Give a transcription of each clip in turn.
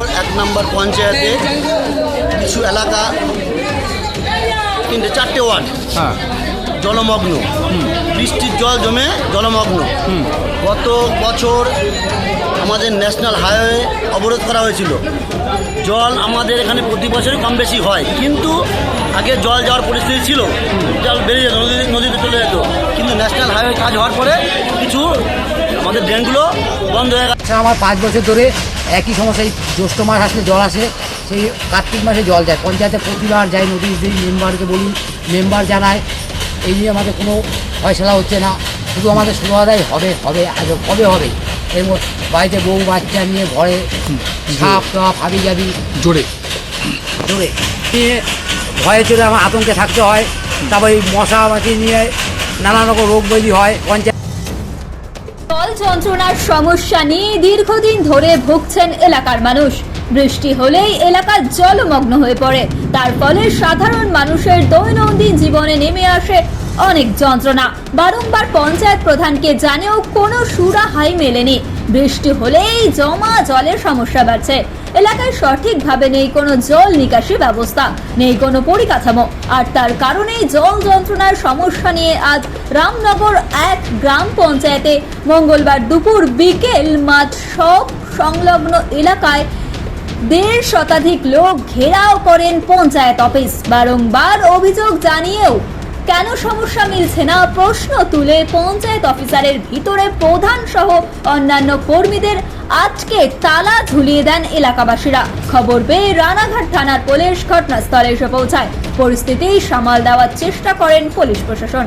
এক নম্বর পঞ্চায়েতে কিছু এলাকা তিনটে চারটে ওয়ার্ড। হ্যাঁ। জলমগ্ন। বৃষ্টির জল জমে জলমগ্ন। গত বছর আমাদের ন্যাশনাল হাইওয়ে অবরোধ করা হয়েছিল। জল আমাদের এখানে প্রতি বছরই কম বেশি হয়। কিন্তু আগে জল যাওয়ার পরিস্থিতি ছিল। জল বেরিয়ে যেত নদী নদীতে চলে যেত। কিন্তু ন্যাশনাল হাইওয়ে কাজ হওয়ার পরে কিছু আমাদের ড্রেনগুলো বন্ধ হয়ে গেছে। আমার পাঁচ বছর ধরে একই সমস্যা এই জ্যৈষ্ঠ মাস আসলে জল আসে সেই কার্তিক মাসে জল যায়। পঞ্চায়েতে প্রতিবার যাই নদীর দিন মেম্বারকে বলি মেম্বার জানায় এই নিয়ে আমাদের কোনো ফয়সলা হচ্ছে না। শুধু আমাদের শুরুয়াদাই হবে হবে আজ কবে হবে? এর বাড়িতে বউ বাচ্চা নিয়ে ঘরে সাপ টাপ হাবি যাবি জোরে। জোরে। নিয়ে ভয়ে চলে আমার আতঙ্কে থাকতে হয়। তারপর এই মশা মাছি নিয়ে নানা রকম রোগ বৈধি হয়। পঞ্চায়েত যন্ত্রণার সমস্যা নিয়ে দীর্ঘদিন ধরে ভুগছেন এলাকার মানুষ। বৃষ্টি হলেই এলাকা জলমগ্ন হয়ে পড়ে। তার ফলে সাধারণ মানুষের দৈনন্দিন জীবনে নেমে আসে অনেক যন্ত্রণা। বারংবার পঞ্চায়েত প্রধানকে জানেও কোনো সুরাহাই মেলেনি। বৃষ্টি হলেই জমা জলের সমস্যা বাড়ছে। এলাকায় সঠিকভাবে নেই কোনো জল নিকাশি ব্যবস্থা, নেই কোনো পরিকাঠামো। আর তার কারণেই জল যন্ত্রণার সমস্যা নিয়ে আজ রামনগর এক গ্রাম পঞ্চায়েতে মঙ্গলবার দুপুর বিকেল মাঠ সব সংলগ্ন এলাকায় দেড় শতাধিক লোক ঘেরাও করেন পঞ্চায়েত অফিস। বারংবার অভিযোগ জানিয়েও কেন সমস্যা মিলছে না? প্রশ্ন তুলে পঞ্চায়েত অফিসারের ভিতরে প্রধান সহ অন্যান্য কর্মীদের আজকে তালা ঝুলিয়ে দেন এলাকাবাসীরা। খবর পেয়ে রানাঘাট থানার পুলিশ ঘটনাস্থলে এসে পৌঁছায়। পরিস্থিতি সামাল দেওয়ার চেষ্টা করেন পুলিশ প্রশাসন।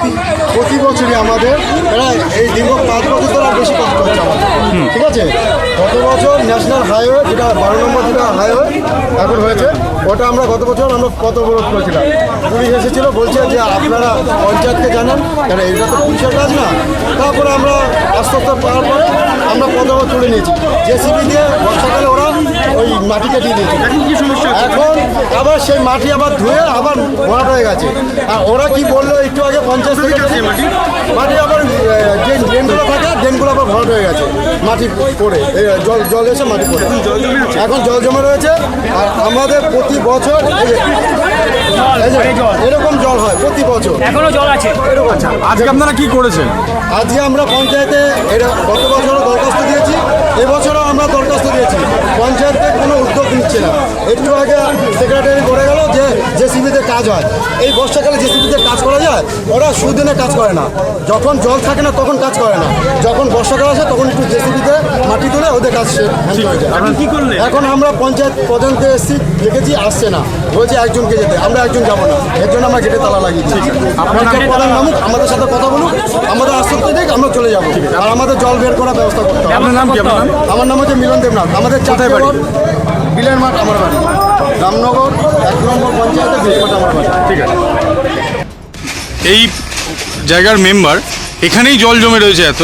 প্রতি প্রতি বছরই আমাদের প্রায় এই দীর্ঘ পাঁচ বছর ধরে বেশি কষ্ট হচ্ছে আমাদের। ঠিক আছে? গত বছর ন্যাশনাল হাইওয়ে যেটা বারো নম্বর যেটা হাইওয়ে এখন হয়েছে ওটা আমরা গত বছর আমরা কত অবরোধ করেছিলাম। পুলিশ এসেছিল বলছে যে আপনারা পঞ্চায়েতকে জানান কেন এটা তো পুলিশের কাজ না? তারপরে আমরা আস্তে আস্তে পাওয়ার পরে আমরা পদবত তুলে নিয়েছি। জেসিবি দিয়ে বর্ষাকালে ওরা ওই মাটি কাটিয়ে দিয়েছে। এখন কি সমস্যা এখন আবার সেই মাটি আবার ধুয়ে আবার ভরাট হয়ে গেছে। আর ওরা কি বলল একটু আগে পঞ্চায়েত থেকে মাটি? আবার যে ড্রেনগুলো থাকে ড্রেনগুলো আবার ভরাট হয়ে গেছে। মাটি পড়ে জল জল এসে মাটি পড়ে। এখন জল জমে রয়েছে আর আমাদের প্রতি বছর এরকম জল হয় প্রতি বছর। এখনও জল আছে। এরকম আজকে আপনারা কি করেছেন? আজকে আমরা পঞ্চায়েতে এটা গত বছরও দরখাস্ত দিয়েছি এবছরও আমরা দরখাস্ত দিয়েছি। পঞ্চায়েতে কোনো উদ্যোগ নিচ্ছে না। একটু আগে সেক্রেটারি করে গেল যে জেসিবিতে কাজ হয়। এই বর্ষাকালে জেসিবিতে কাজ করা যায় ওরা সুদিনে কাজ করে না। যখন জল থাকে না তখন কাজ করে না। যখন বর্ষাকাল আসে তখন একটু জেসিবিতে মাটি তুলে ওদের কাজ এখন আমরা পঞ্চায়েত প্রধানকে এসেছি দেখেছি আসছে না। বলছে একজনকে যেতে আমরা একজন যাব না। এর জন্য আমরা গেটে তালা লাগিয়েছি আপনার প্রধান নামুক আমাদের সাথে কথা বলুক। আমাদের আশ্বস্ত দিক আমরা চলে যাব। আর আমাদের জল বের করার ব্যবস্থা করতে হবে। আমার নাম হচ্ছে মিলন দেবনাথ। আমাদের চারটে বাড়ি? বিলের মাঠ আমার বাড়ি। রামনগর এক নম্বর পঞ্চায়েতে বিলের মাঠ আমার বাড়ি। ঠিক আছে। এই জায়গার মেম্বার এখানেই জল জমে রয়েছে এত।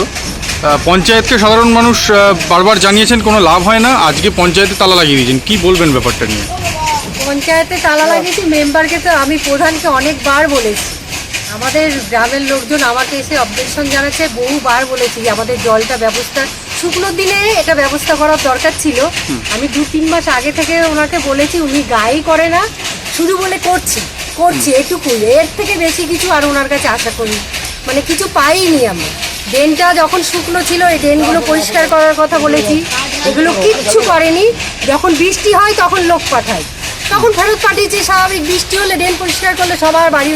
পঞ্চায়েতকে সাধারণ মানুষ বারবার জানিয়েছেন কোনো লাভ হয় না আজকে পঞ্চায়েতে তালা লাগিয়ে দিয়েছেন। কি বলবেন ব্যাপারটা নিয়ে? পঞ্চায়েতে তালা লাগিয়েছি মেম্বারকে তো আমি প্রধানকে অনেকবার বলেছি। আমাদের গ্রামের লোকজন আমাকে এসে অবজেকশন জানাচ্ছে বহুবার বলেছি যে আমাদের জলটা ব্যবস্থা শুকনোর দিনে এটা ব্যবস্থা করার দরকার ছিল। আমি দু তিন মাস আগে থেকে ওনাকে বলেছি উনি গায়ে করে না শুধু বলে করছি করছি এটুকু। এর থেকে বেশি কিছু আর ওনার কাছে আশা করি মানে কিছু পাইনি আমরা ড্রেনটা যখন শুকনো ছিল এই ড্রেনগুলো পরিষ্কার করার কথা বলেছি। এগুলো কিচ্ছু করেনি। যখন বৃষ্টি হয় তখন লোক পাঠায়। তখন ফেরত পাঠিয়েছি স্বাভাবিক বৃষ্টি হলে ড্রেন পরিষ্কার করলে সবার বাড়ি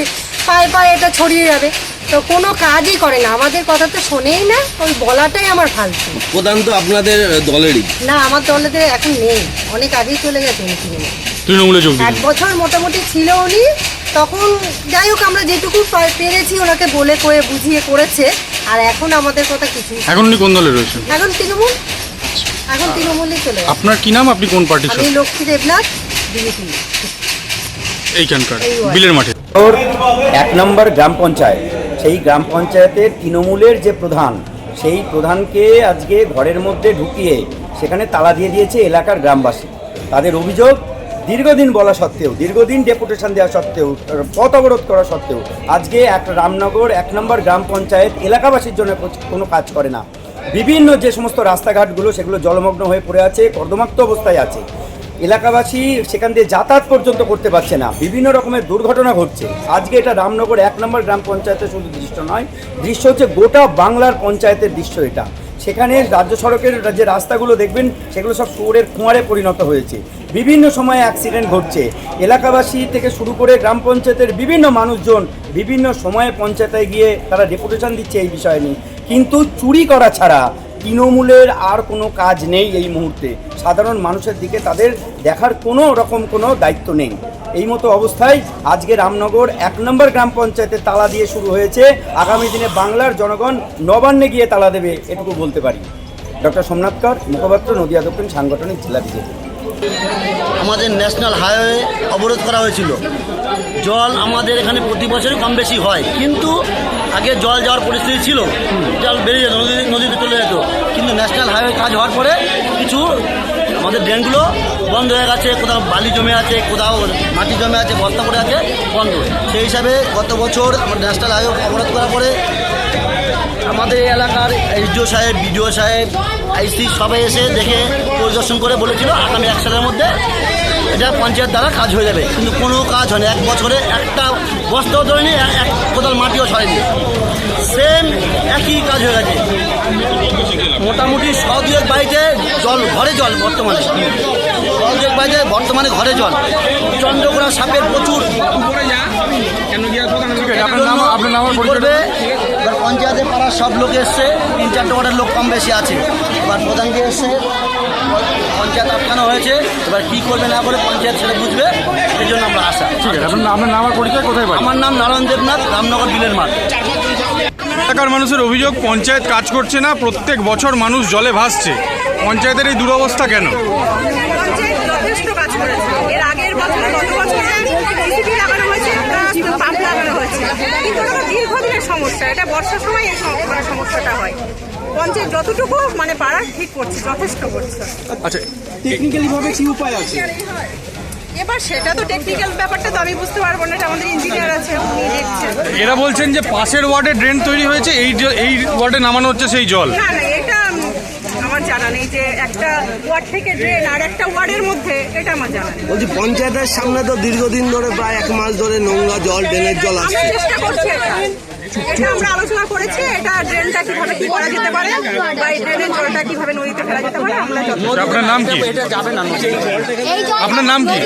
পায়ে পায়ে এটা ছড়িয়ে যাবে। তো কোনো কাজই করে না। আমাদের কথা তো শোনেই না ওই বলাটাই আমার ফালতু। প্রধান তো আপনাদের দলেরই। না আমার দলেতে এখন নেই। অনেক আগেই চলে গেছে উনি তৃণমূলে। তৃণমূলে যোগ এক বছর মোটামুটি ছিল উনি। তখন যাই হোক আমরা যেটুকু পা- পেরেছি ওনাকে বলে কয়ে বুঝিয়ে করেছে। আর এখন আমাদের কথা কিছুই এখন উনি কোন দলে রয়েছেন? এখন তৃণমূল। এখন তৃণমূলই চলে গেছে। আপনার কি নাম? আপনি কোন পার্টির আমি লক্ষ্মী দেবনাথ বিজেপি এইখানকার বিলের মাঠে। ওর এক নম্বর গ্রাম পঞ্চায়েত। সেই গ্রাম পঞ্চায়েতের তৃণমূলের যে প্রধান, সেই প্রধানকে আজকে ঘরের মধ্যে ঢুকিয়ে সেখানে তালা দিয়ে দিয়েছে এলাকার গ্রামবাসী। তাদের অভিযোগ দীর্ঘদিন বলা সত্ত্বেও, দীর্ঘদিন ডেপুটেশন দেওয়া সত্ত্বেও, পথ অবরোধ করা সত্ত্বেও আজকে এক রামনগর, এক নম্বর গ্রাম পঞ্চায়েত এলাকাবাসীর জন্য কোনো কাজ করে না। বিভিন্ন যে সমস্ত রাস্তাঘাটগুলো, সেগুলো জলমগ্ন হয়ে পড়ে আছে, কর্দমাক্ত অবস্থায় আছে। এলাকাবাসী সেখান দিয়ে যাতায়াত পর্যন্ত করতে পারছে না। বিভিন্ন রকমের দুর্ঘটনা ঘটছে। আজকে এটা রামনগর এক নম্বর গ্রাম পঞ্চায়েতের শুধু দৃশ্য নয়। দৃশ্য হচ্ছে গোটা বাংলার পঞ্চায়েতের দৃশ্য এটা। সেখানে রাজ্য সড়কের যে রাস্তাগুলো দেখবেন, সেগুলো সব চোরের কুঁয়ারে পরিণত হয়েছে। বিভিন্ন সময়ে অ্যাক্সিডেন্ট ঘটছে। এলাকাবাসী থেকে শুরু করে গ্রাম পঞ্চায়েতের বিভিন্ন মানুষজন বিভিন্ন সময়ে পঞ্চায়েতে গিয়ে তারা ডেপুটেশন দিচ্ছে এই বিষয় নিয়ে। কিন্তু চুরি করা ছাড়া তৃণমূলের আর কোনো কাজ নেই এই মুহূর্তে। সাধারণ মানুষের দিকে তাদের দেখার কোনো রকম কোনো দায়িত্ব নেই। এই মতো অবস্থায় আজকে রামনগর এক নম্বর গ্রাম পঞ্চায়েতে তালা দিয়ে শুরু হয়েছে। আগামী দিনে বাংলার জনগণ নবান্নে গিয়ে তালা দেবে এটুকু বলতে পারি। ডক্টর সোমনাথ কর, মুখপাত্র, নদিয়া দক্ষিণ সাংগঠনিক জেলা বিজেপি। আমাদের ন্যাশনাল হাইওয়ে অবরোধ করা হয়েছিল। জল আমাদের এখানে প্রতি বছরই কম বেশি হয়। কিন্তু আগে জল যাওয়ার পরিস্থিতি ছিল, জল বেরিয়ে যেত, নদী নদীতে চলে যেত। কিন্তু ন্যাশনাল হাইওয়ে কাজ হওয়ার পরে কিছু আমাদের ড্রেনগুলো বন্ধ হয়ে গেছে, কোথাও বালি জমে আছে, কোথাও মাটি জমে আছে, বস্তা পড়ে আছে, বন্ধ। সেই হিসাবে গত বছর আমার ন্যাশনাল হাইওয়ে অবরোধ করার পরে আমাদের এলাকার এইচডিও সাহেব বিডিও সাহেব আইসি সবাই এসে দেখে পরিদর্শন করে বলেছিল আগামী এক সালের মধ্যে এটা পঞ্চায়েত দ্বারা কাজ হয়ে যাবে। কিন্তু কোনো কাজ হয়নি। এক বছরে একটা বস্তাও ধরেনি এক কোদাল মাটিও সরেনি সেম একই কাজ হয়ে গেছে। মোটামুটি শ দুয়েক বাড়িতে জল ঘরে জল বর্তমানে। শ দুয়েক বাড়িতে বর্তমানে ঘরে জল। চন্দ্রকোনা সাপের প্রচুর। আপনার নাম আপনার করবে? পঞ্চায়েতে পাড়ার সব লোক এসছে তিন চারটে ওয়ার্ডের লোক কম বেশি আছে। এবার প্রধানকে এসছে পঞ্চায়েত আটকানো হয়েছে এবার কী করবে না করে পঞ্চায়েত সেটা বুঝবে সেই জন্য আমরা আসা ঠিক আছে আপনার আপনার নাম আর পরিচয় কোথায় পাই আমার নাম নারায়ণ দেবনাথ রামনগর বিলের মাঠ। এলাকার মানুষের অভিযোগ পঞ্চায়েত কাজ করছে না প্রত্যেক বছর মানুষ জলে ভাসছে। পঞ্চায়েতের এই দুরবস্থা কেন পঞ্চায়েত যথেষ্ট কাজ করেছে এর আগের বছরে গত বছরে ডিসিপি লাগানো হয়েছে পাম্প লাগানো হয়েছে কিন্তু ওটা দীর্ঘদিনের সমস্যা। এটা বর্ষার সময় এই মানে সমস্যাটা হয়। পঞ্চায়েত যতটুকু মানে পাড়া ঠিক করছে যথেষ্ট করছে। আচ্ছা টেকনিক্যালি উপায় আছে? এবার সেটা তো টেকনিক্যাল ব্যাপারটা তো আমি বুঝতে পারব না এটা আমাদের ইঞ্জিনিয়ার আছে উনি দেখছেন। এরা বলছেন যে পাশের ওয়ার্ডে ড্রেন তৈরি হয়েছে এই এই ওয়ার্ডে নামানো হচ্ছে সেই জল। না না এটা আমার জানা নেই যে একটা ওয়ার্ড থেকে ড্রেন আর একটা ওয়ার্ডের মধ্যে এটা আমার জানা নেই। বলছি পঞ্চায়েতের সামনে তো দীর্ঘদিন ধরে প্রায় এক মাস ধরে নোংরা জল ড্রেনের জল আসছে। চেষ্টা করছি এটা এটা আমরা আলোচনা করেছি এটা ড্রেনটা কীভাবে কি করা যেতে পারে বা এই ড্রেনের জলটা কীভাবে নদীতে ফেলা যেতে পারে আমরা আপনার নাম কি? আপনার নাম কি?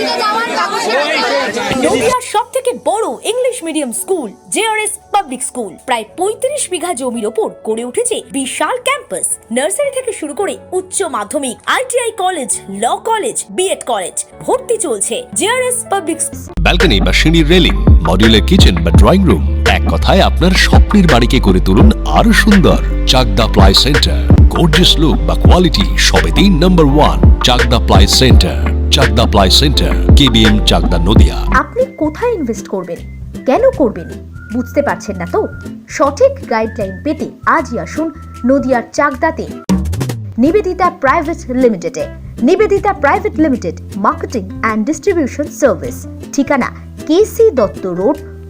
নদিয়ার সব থেকে বড় English medium school JRS public school. প্রায় পঁয়ত্রিশ বিঘা জমির ওপর গড়ে উঠেছে বিশাল ক্যাম্পাস। নার্সারি থেকে শুরু করে উচ্চ মাধ্যমিক ITI college law college BEd college ভর্তি চলছে জেআরএস পাবলিক ব্যালকনি বা সিঁড়ির রেলিং মডিউলার কিচেন বা ড্রয়িং রুম এক কথায় আপনার স্বপ্নের বাড়িকে করে তুলুন আরও সুন্দর। Chakdah ply centre. Gorgeous look বা কোয়ালিটি সবে তিন number one Chakdah ply centre. Chakdah ply centre. KBM Chakdah Nadia. আপনি কোথায় ইনভেস্ট করবেন? কেন করবেন? বুঝতে পারছেন না তো? সঠিক গাইডলাইন পেতে আজই আসুন নদিয়ার চাকদাতে। নিবেদিতা প্রাইভেট লিমিটেডে Nivedita private limited marketing and distribution service ঠিকানা কেসি দত্ত রোড